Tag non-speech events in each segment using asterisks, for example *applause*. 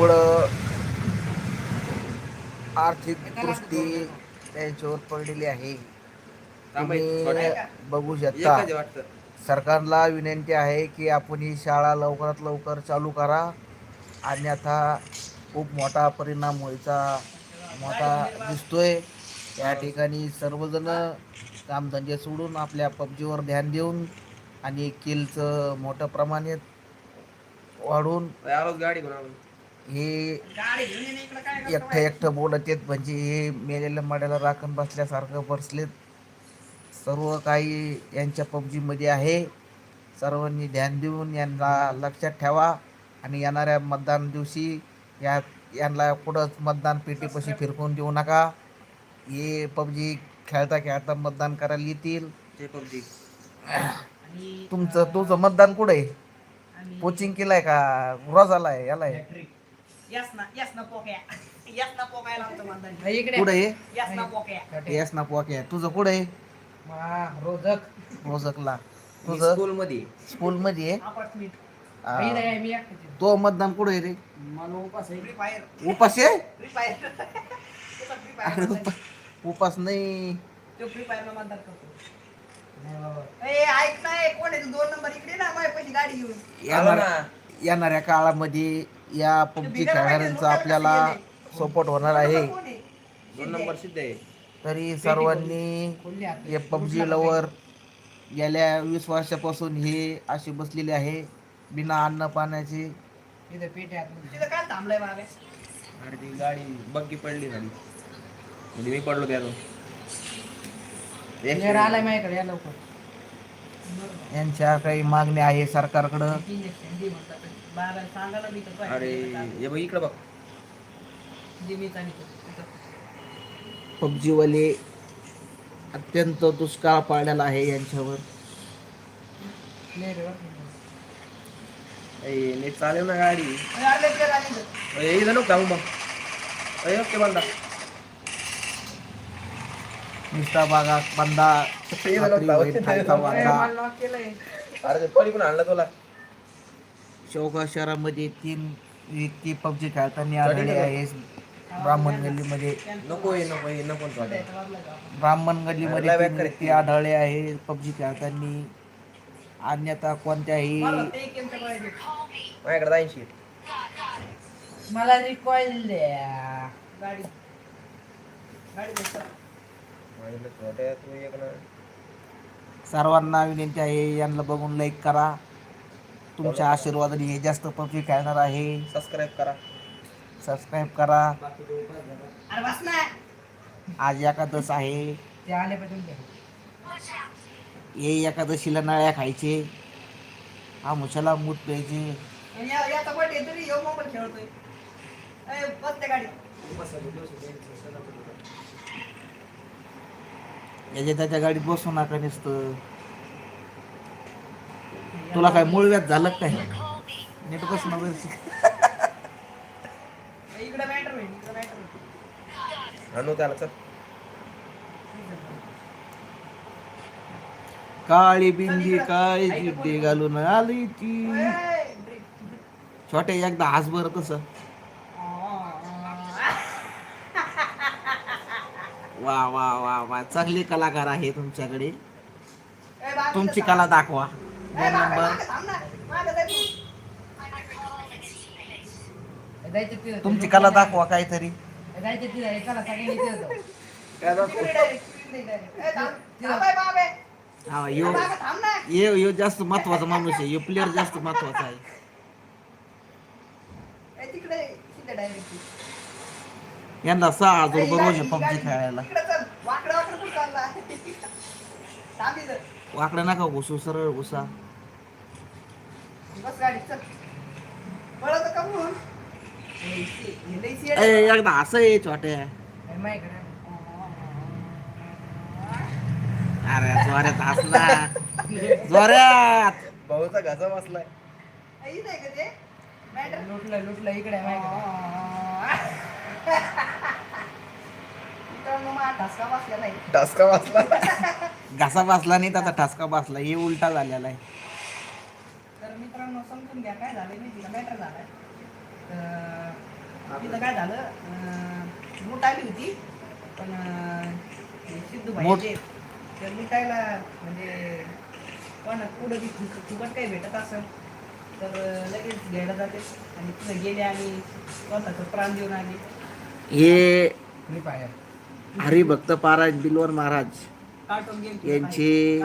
त्यामुळं आर्थिक दृष्टी त्यांच्यावर पडलेली आहे. तुम्ही बघू शकता. सरकारला विनंती आहे की आपण ही शाळा लवकरात लवकर चालू करा. अन्यथा खूप मोठा परिणाम व्हायचा मोठा दिसतोय. या ठिकाणी सर्वजण कामधंदे सोडून आपल्या पबजीवर ध्यान देऊन आणि किलचं मोठ्या प्रमाणात वाढून गाडी हे एकटं एकटं बोलत आहेत. म्हणजे हे मेलेल्या माड्याला राखण बसल्यासारखं बसलेत. सर्व काही यांच्या पबजीमध्ये आहे. सर्वांनी ध्यान देऊन यांना लक्षात ठेवा. आणि येणाऱ्या मतदान दिवशी या यांना कुठंच मतदान पेटीपाशी फिरकून देऊ नका. हे पबजी खेळता खेळता मतदान करायला येतील. ते पबजी. तुमचं तुमचं मतदान कुठं आहे? कोचिंग केलंय का? रोजाला आहे याला आहे यस ना यस ना पोक्या यस ना पोकायला आमचं मतदान कुठं आहे? यस ना पोक्या येस ना पोके तुझं कुठं आहे? रोजक. रोजकला. तुझं? स्कूल मध्ये स्कूल मध्ये आहे मी तो मतदान कुठं आहे रे? मला उपास आहे. फ्री फायर उपास आहे? फ्री फायर फ्री अरे फायर उप- उपास नाही. तो फ्री फायर ला मतदान करतो. ए ऐक ना ए, कोण आहे? तू दोन नंबर इकडे ना माझ्या पैसे गाडी घेऊन. आलो येणार ना. येणाऱ्या काळामध्ये या पबजी खेळणाऱ्यांचा आपल्याला सपोर्ट होणार आहे. कोण आहे? दोन नंबर सिद्ध आहे. तरी सर्वांनी हे पबजी लवर गेल्या वीस वर्षापासून हे असे बसलेले आहे. बिना अन्न पाण्याचे. तिथं काय थांबलंय मागे अरे ती गाडी बग्गी पडली झाली. म्हणजे मी पडलो त्यातून. एक आलाय माझ्याकडे या लवकर. यांच्या काही मागण्या आहे सरकारकडं अरे हे बघ इकडे बघ. पबजीवाले अत्यंत दुष्काळ पाडलेला आहे यांच्यावर. ए, नीट चालेल ना गाडी अरे, आले ते आले ते. ए, इथं नको थांबू मग ओके बंदा बंदा हे बघा, खायचा. अरे ते पडी पण आणलं तुला. शेवगाव शहरामध्ये तीन व्यक्ती पबजी खेळताना आढळले आहे. ब्राह्मण गल्लीमध्ये. नको ये नको ये नको ब्राह्मण गल्लीमध्ये तीन व्यक्ती आढळले आहे. पबजी खेळताना अन्यथा कोणत्याही. माझ्याकडे ऐंशी. मला रिकॉइल द्या. गाडी. गाडी सर्वांना विनंती आहे यांना बघून लाईक करा. तुमच्या आशीर्वादाने हे जास्त पबजी खेळणार आहे. सबस्क्राईब करा. सबस्क्राईब करा. अरे बस ना आज एकादश आहे. हे एकादशीला नळ्या खायचे. आमुषाला मूत प्यायचे. आणि या- याचा बर्थडे तरी येऊ मोबाईल खेळतोय. ए, बस त्या गाडी याच्या त्याच्या गाडीत बसू नका नुसतं. तुला काय मूळ व्याज झालं काय नीट बस ना बस. आणू त्याला चल. काळी बिंदी काळी जिड्डी घालून आली ती. छोटे एकदा हास बरं तसं. वा वा वा वा. चांगले कलाकार आहे तुमच्याकडे. तुमची कला दाखवा. दोन बाबा, नंबर. तुमची कला दाखवा काहीतरी. हा यो. यो यो जास्त महत्त्वाचा माणूस आहे. यो प्लेअर जास्त महत्त्वाचा आहे ए, तिकडे तिकडे direct. यांना सहा हजार रुपये ही रोज पबजी. खेळायला. इकडे चल. वाकडं नका घुसू सरळ घुसा. हे. एकदा असं आहे छोट्या अरे जोऱ्यात हसला. जोऱ्यात भाऊचा घासा बसलाय. लुटलं लुटलं इकडे मित्रांनो, माझा ठसका बसलेला आहे. टासका बसला घासा बसला नाही त्याचा ठसका *laughs* बसला. हे उलटा झालेला आहे. तर मित्रांनो समजून घ्या काय झालं माहिती का? मॅटर झालाय. तर तिथं काय झालं? मूठ आली होती पण हे सिद्धू भाई मूठ? ते त्या लुटायला म्हणजे पण पुढं बी फुक- फुकट काही भेटत असेल तर लगेच घ्यायला जाते. आणि तिथं गेले आणि स्वतःचं प्राण देऊन आले. हे फ्री फायर हरिभक्त पारायण बिलवर महाराज. यांचे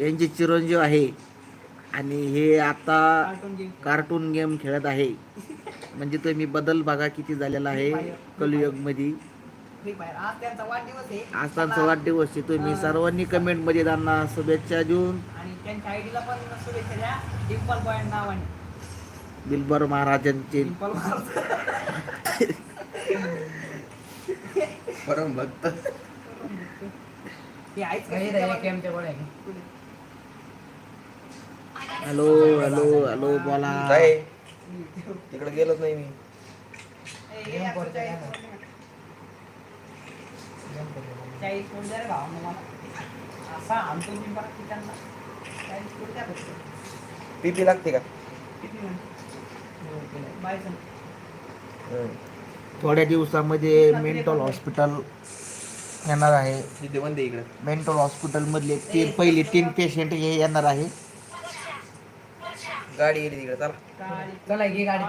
यांचे चिरंजीव आहे. आणि हे आता कार्टून गेम खेळत आहे. म्हणजे तो मी बदल बघा किती झालेला आहे कलयुगमध्ये. आज त्यांचा वाढदिवस आहे. तुम्ही सर्वांनी कमेंटमध्ये त्यांना शुभेच्छा देऊन बिलबर महाराजांचे परम भक्त? हॅलो हॅलो हॅलो बोला. काय? तिकडे गेलोच नाही मी. पीपी लागते का? थोड्या दिवसामध्ये मेंटल हॉस्पिटल येणार आहे. तिथे बंदे इकडे मेंटल हॉस्पिटल मधले तीन पहिले तीन पेशंट हे येणार आहे. गाडी गेली तिकडे चला. चला, घे गाडी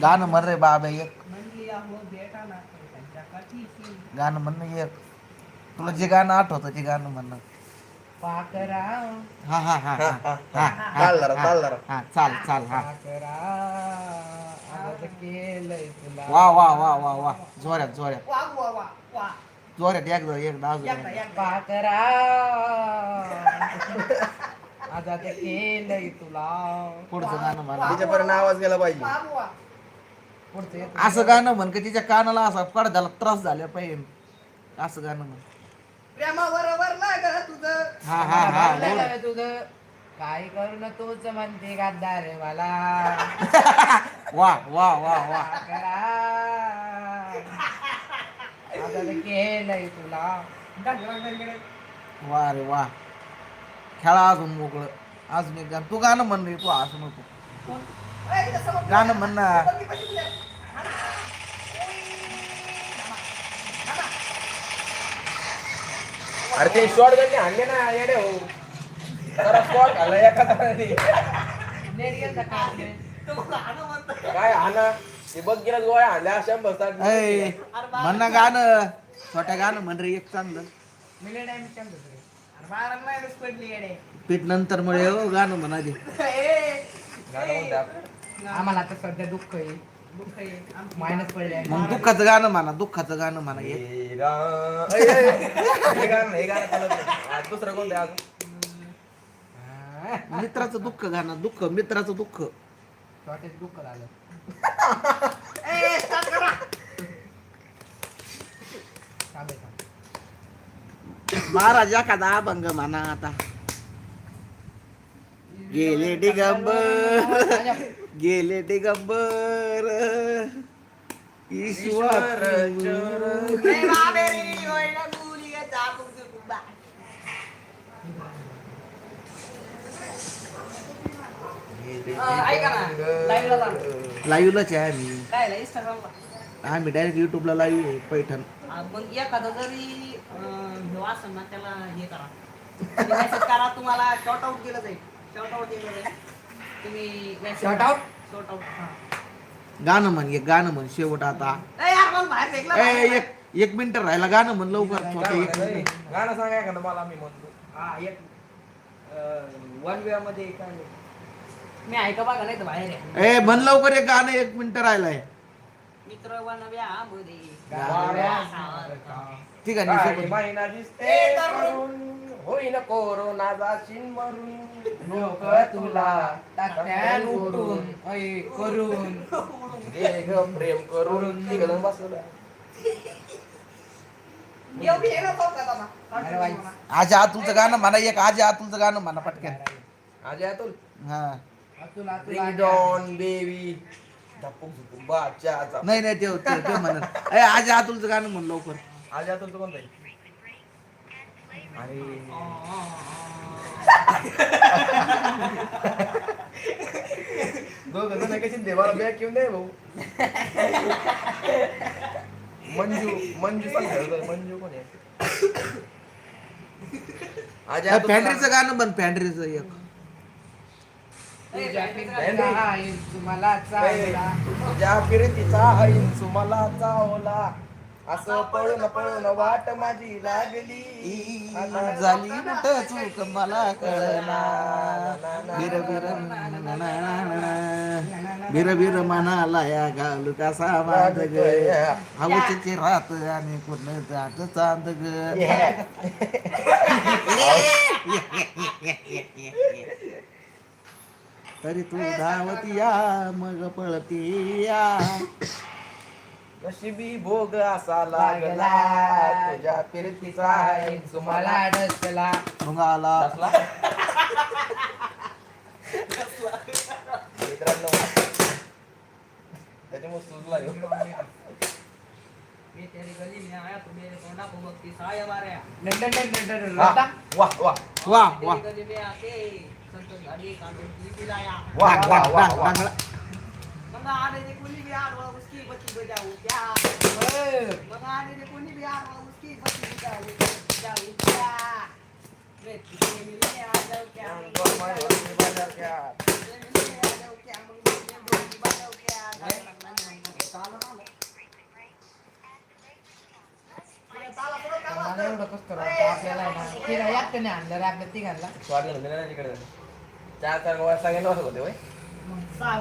गाणं म्हण रे बाबा एक. गाणं म्हण ना एक. तुला जे गाणं आठवतं ते गाणं म्हण ना. पाकरा हा हा हा हा. हा हा. चाल चाल हा केलंय तुला वा वा वा वा. वा जोऱ्यात जोऱ्यात वा वा वा वा. जोऱ्यात एकदा एकदा अजून एकदा एकदा. पाकरा आज आता केलंय तुला. पुढचं गाणं म्हणा. तिच्यापर्यंत आवाज गेला पाहिजे. वा वा पुढचं येत. असं गाणं म्हण का तिच्या कानाला असा पडद्याला त्रास झाला पाहिजे. असं गाणं म्हण. प्रेमावर वरला ग तुझं. हा हा हा. बोल. तुझं. काय करू न तूच म्हणते गद्दार मला. *laughs* वा वा वा वा. आज आता केलंय तुला. वा रे वा. खेळा अजून मोकळं. अजून एक गाणं तू गाणं म्हण रे तू असं नको. गाणं म्हण ना. अरे ते शॉर्ट गनने आणले ना येडे हो. काय हाना ते बघ गेला गोळ्या आणल्या शंभर साठ ऐ म्हण ना गाणं छोट्या गाणं म्हण रे एक चांगलं. पीठ नंतर मुळे हो गाणं म्हणा दे ए, गाणं म्हणते आपण. आम्हाला आता सध्या दुःख आहे दुःख आहे. आमची मायनस पडले आहे. मग दुःखाचं गाणं म्हणा दुःखाचं गाणं म्हणा एक हे गा- ऐ, ऐ, हे गाणं हे गाणं चालत नाही. दुसरं कोणतं आहे अजून हा. मित्राचं दुःख गाणं दुःख मित्राचं दुःख. दुःख झालं. *laughs* ए, start करा. थांबे, थांब. महाराज एखादा अभंग म्हणा आता. गेले दिगंबर गेले दिगंबर. ईश्वर बाबे रे, चाकू चुकू बा. अं, ऐका ना. लाईव्हलाच आहे आम्ही. काय ला? आम्ही डायरेक्ट युट्यूबला लाईव्ह आहे पैठण. आ, मग एखादं जरी अं, असेल ना त्याला हे करा. तुम्हाला शॉर्ट आउट केलं जाईल. शॉर्ट आउट केलं जाईल. तुम्ही Shout out? शॉर्ट आउट गाणं म्हण एक गाणं म्हण शेवट आता. यार मला बाहेर फेकलं. ए, बाहेर. एक एक मिनिट राहिला गाणं म्हण लवकर. छोटं एक गाणं सांगा मला मी म्हणतो. हा एक वन वे मध्ये काय मी ऐका बघा नाही तर बाहेर आहे. ए म्हण लवकर एक गाणं एक मिनिट राहिलाय. मित्र ठीक आहे. महिना दिसते तरुण. करून, होईन कोरोना जाशील मरून. लोक तुला टाकत्यान उठून ऐ, करून. ग प्रेम करून. तिघ जण बसलो येऊ बी येणार तो का बाबा? अरे बाई. आज आतुलचं गाणं म्हणा एक आज आतुलचं गाणं म्हणा पटकन. आज अतुल हा. अतुल अतुल रिंग आजा. डॉन बेबी बाच्या नाही नाही ते ते ते म्हणत. ए आज आतुलचं गाणं म्हण लवकर. आज अतुल तो कोणता आणि दोघं जण कशी देवाला बॅग घेऊन दे भाऊ. मंजू मंजू खरं मंजू कोण आहे? आज गाणं. बन पॅन्ट्रीचं एक तुझ्या ए, पिंपळाचा हाय, तुम्हाला चावला. तुझ्या फिरतीचा हरीण सुमला चावला. असं पळून पळून वाट माझी लागली. झाली नट चूक मला कळना बिर बिर बिर बिर मनाला या घालू कसा बांध ग हवचे रात आणि पूर्ण जात चांद ग तरी तू धावती या मग पळती या नशिबी भोग असा लागला तुझ्या फिरतीचा सुमला मला डसला बसला मित्रांनो त्याच्यामुळे. मैं तेरी गली में आया तो मेरे कोना को वक्ती साया मारया नंतर नंतर हा, लता वाह वाह वा. वा तेरी गली में आके वाह वाह वाह वाह. एवढं कसं वाटतं आपल्याला आणलं तिघांना चार चार गोळ्या सगळ्यांना वाटत होते होय. सहा